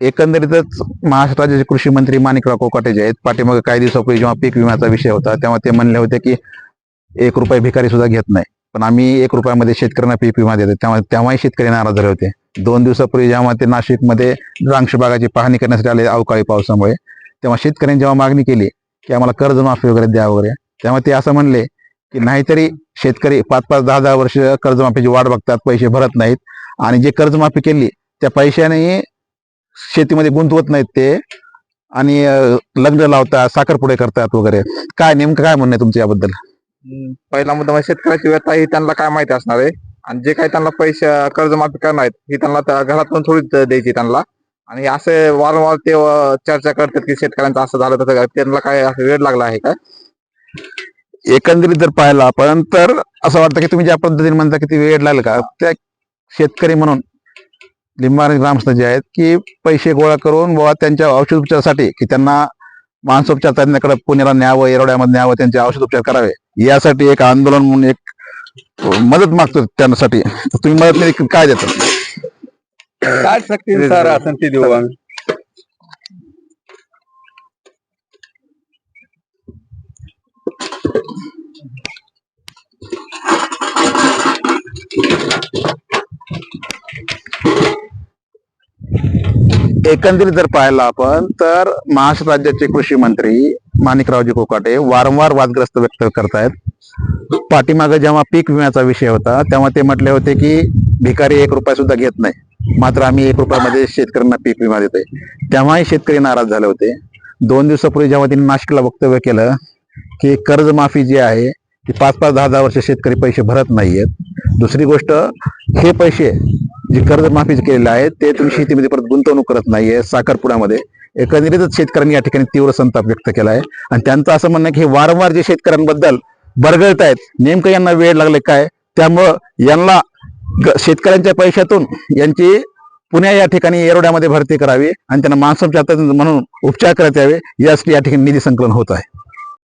एकंदरीतच महाराष्ट्र राज्याचे कृषी मंत्री माणिकराव कोकाटे जे आहेत पाठीमागे काही दिवसापूर्वी जेव्हा पीक विम्याचा विषय होता तेव्हा ते म्हणले होते की एक रुपये भिकारी सुद्धा घेत नाही. पण आम्ही एक रुपयामध्ये शेतकऱ्यांना पीक विमा देतो तेव्हा तेव्हाही शेतकरी नाराज झाले होते. दोन दिवसापूर्वी जेव्हा ते नाशिकमध्ये द्राक्ष बागाची पाहणी करण्यासाठी आले अवकाळी पावसामुळे तेव्हा शेतकऱ्यांनी जेव्हा मागणी केली की आम्हाला कर्जमाफी वगैरे द्या वगैरे तेव्हा ते असं म्हणले की नाहीतरी शेतकरी पाच पाच दहा दहा वर्ष कर्जमाफीची वाट बघतात पैसे भरत नाहीत. आणि जे कर्जमाफी केली त्या पैशाने शेतीमध्ये गुंतवत नाहीत ते आणि लग्न लावतात साखरपुडे करतात वगैरे. काय नेमकं काय म्हणणं आहे तुमचं याबद्दल? पहिला मुद्दा म्हणजे शेतकऱ्याची व्यथा ही त्यांना काय माहिती असणार आहे. आणि जे काही त्यांना पैसे कर्जमाफी करणार आहेत ही त्यांना घरातून थोडीच द्यायची त्यांना. आणि असे वारंवार ते चर्चा करतात की शेतकऱ्यांचं असं झालं तसं त्यांना काय असं वेळ लागला आहे का? एकंदरीत जर पाहिला आपण तर असं वाटतं की तुम्ही ज्या पद्धतीने म्हणता की वेळ लागेल का त्या शेतकरी म्हणून लिंबाणी ग्रामस्थ जे आहेत की पैसे गोळा करून बाबा त्यांच्या औषधोपचारासाठी की त्यांना मानसोपचार तज्ञाकडे पुण्याला न्यावं येरवड्यामध्ये न्यावं त्यांचे औषध उपचार करावे यासाठी एक आंदोलन म्हणून एक मदत मागतो त्यांसाठी तुम्ही मदत काय देता? काय शक्ती देऊ आम्ही? एकंदरीत जर पाहिलं आपण तर महाराष्ट्र राज्याचे कृषी मंत्री माणिकरावजी कोकाटे वारंवार वादग्रस्त व्यक्त करतायत. पाठीमागे जेव्हा पीक विम्याचा विषय होता तेव्हा ते म्हटले होते की भिकारी एक रुपया सुद्धा घेत नाही. मात्र आम्ही एक रुपयामध्ये शेतकऱ्यांना पीक विमा देतोय. तेव्हाही शेतकरी नाराज झाले होते. दोन दिवसापूर्वी जेव्हा त्यांनी नाशिकला वक्तव्य केलं की कर्जमाफी जी आहे ती पाच पाच दहा दहा वर्ष शेतकरी पैसे भरत नाहीयेत. दुसरी गोष्ट हे पैसे जे कर्जमाफी केलेले आहे ते तुम्ही शेतीमध्ये परत गुंतवणूक करत नाहीये साखरपुड्यामध्ये एकंदरीतच शेतकऱ्यांनी या ठिकाणी तीव्र संताप व्यक्त केला आहे. आणि त्यांचं असं म्हणणं की हे वारंवार जे शेतकऱ्यांबद्दल बरगळत आहेत नेमकं यांना वेळ लागले काय? त्यामुळं यांना शेतकऱ्यांच्या पैशातून यांची पुण्या या ठिकाणी येरोड्यामध्ये भरती करावी आणि त्यांना माणसाच्या म्हणून उपचार करत यावे यासाठी या ठिकाणी निधी संकलन होत आहे.